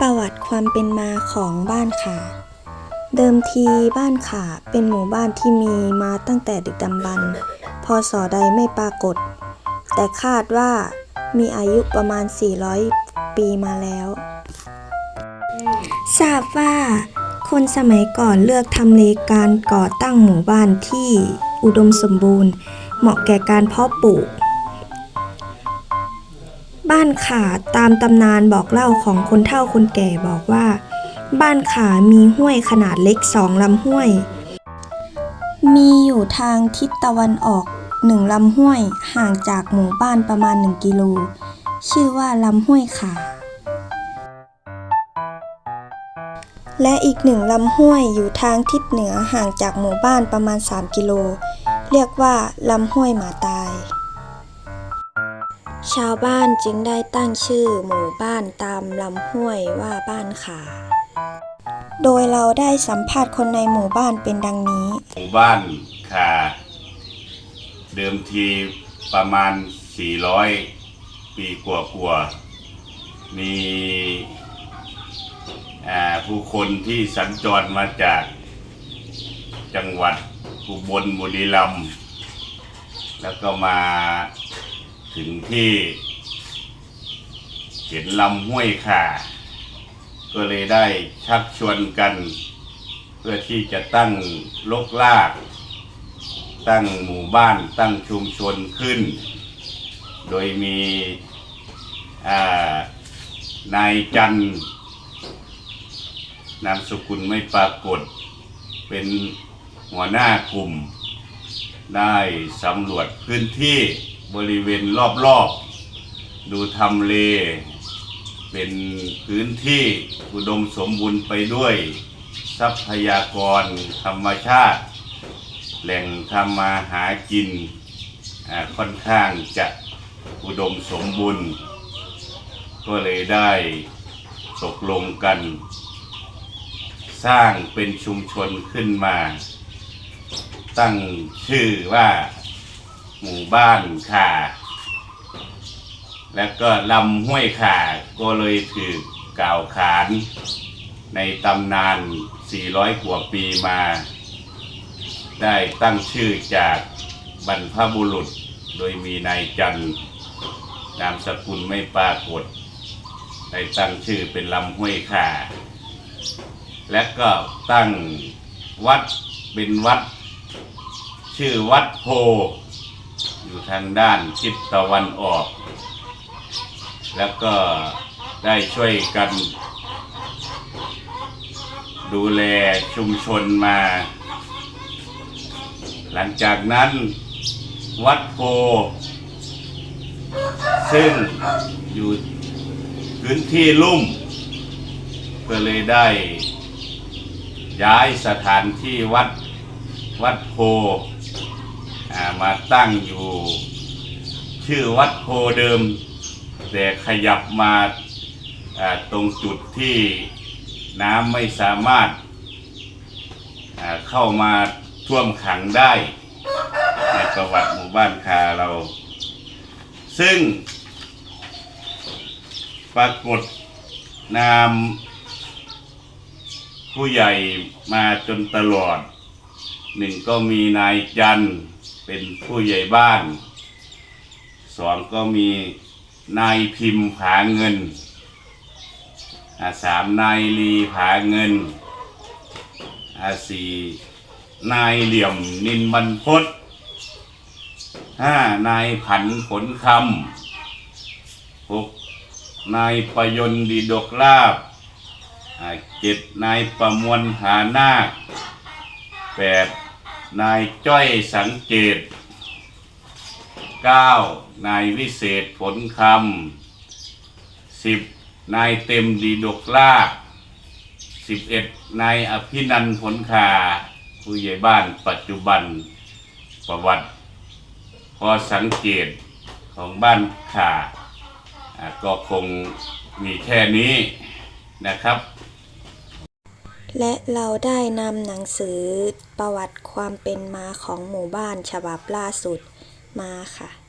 ประวัติความเป็นมาของบ้านขาเดิมทีบ้านขาเป็นหมู่บ้านที่มีมาตั้งแต่ดึกดำบรรพ์พศใดไม่ปรากฏ แต่คาดว่ามีอายุประมาณ 400 ปีมาแล้ว ทราบว่าคนสมัยก่อนเลือกทำเลการก่อตั้งหมู่บ้านที่อุดมสมบูรณ์ เหมาะแก่การเพาะปลูก บ้านขาตามตำนานบอกเล่าของคนเฒ่าคนแก่บอกว่า บ้านขามีห้วยขนาดเล็กสองลำห้วย มีอยู่ทางทิศตะวันออกหนึ่งลำห้วยห่างจากหมู่บ้านประมาณ1กิโล ชื่อว่าลำห้วยขา และอีกหนึ่งลำห้วยอยู่ทางทิศเหนือห่างจากหมู่บ้านประมาณ 3 กิโล เรียกว่าลำห้วยหมาตา ชาวบ้านจึงได้ตั้งชื่อหมู่บ้านตามลำห้วยว่าบ้านขา โดยเราได้สัมภาษณ์คนในหมู่บ้านเป็นดังนี้ หมู่บ้านคาเดิมทีประมาณ 400 ปีกว่ากว่าๆมีผู้คนที่สัญจรมาจากจังหวัดอุบลบุรีรัมย์แล้วก็มา ถึงที่เห็นลำห้วยขาก็เลยได้ชักชวนกัน เพื่อที่จะตั้งลกลาก ตั้งหมู่บ้านตั้งชุมชนขึ้น โดยมีนายจันนามสกุลไม่ปรากฏ เป็นหัวหน้ากลุ่ม ได้สำรวจพื้นที่ บริเวณรอบๆ ดูทำเล เป็นพื้นที่อุดมสมบูรณ์ไปด้วย ทรัพยากรธรรมชาติ แหล่งทำมาหากินค่อนข้างจะอุดมสมบูรณ์ ก็เลยได้ตกลงกัน สร้างเป็นชุมชนขึ้นมา ตั้งชื่อว่า หมู่บ้านขาแล้วก็ลำห้วยขาก็เลยถือกล่าวขาน ในตำนาน 400 กว่าปีมา ได้ตั้งชื่อจากบรรพบุรุษ โดยมีนายจันทร์นามสกุลไม่ปรากฏ ได้ตั้งชื่อเป็นลำห้วยขาและก็ตั้งวัดเป็นวัด ชื่อวัดโพ อยู่ทางด้านทิศตะวันออก แล้วก็ได้ช่วยกัน ดูแลชุมชนมา หลังจากนั้นวัดโพซึ่งอยู่พื้นที่ลุ่ม ก็เลยได้ ย้ายสถานที่วัดวัดโพ มาตั้งอยู่ ชื่อวัดโพเดิม แต่ขยับมาตรงจุดที่น้ำไม่สามารถเข้ามาท่วมขังได้ ในประวัติหมู่บ้านคาเรา ซึ่ง ปรากฏนามผู้ใหญ่มาจนตลอด หนึ่งก็มีนายจันทร์ เป็นผู้ใหญ่บ้านสองก็มีนายพิมพ์ผาเงินสามนายลีผาเงินสี่นายเหลี่ยมนินบรรพศห้านายผันผลคำหกนายประยนดีดกลาบเจ็ดนายประมวลหานาคแปด นายจ้อยสังเกตเก้านายวิเศษผลคำสิบนายเต็มดีดกลาบสิบเอ็ดนายอภินันผลคาผู้ใหญ่บ้านปัจจุบันประวัติ พอสังเกตของบ้านขาก็คงมีแค่นี้นะครับ และเราได้นำหนังสือประวัติความเป็นมาของหมู่บ้านฉบับล่าสุดมาค่ะ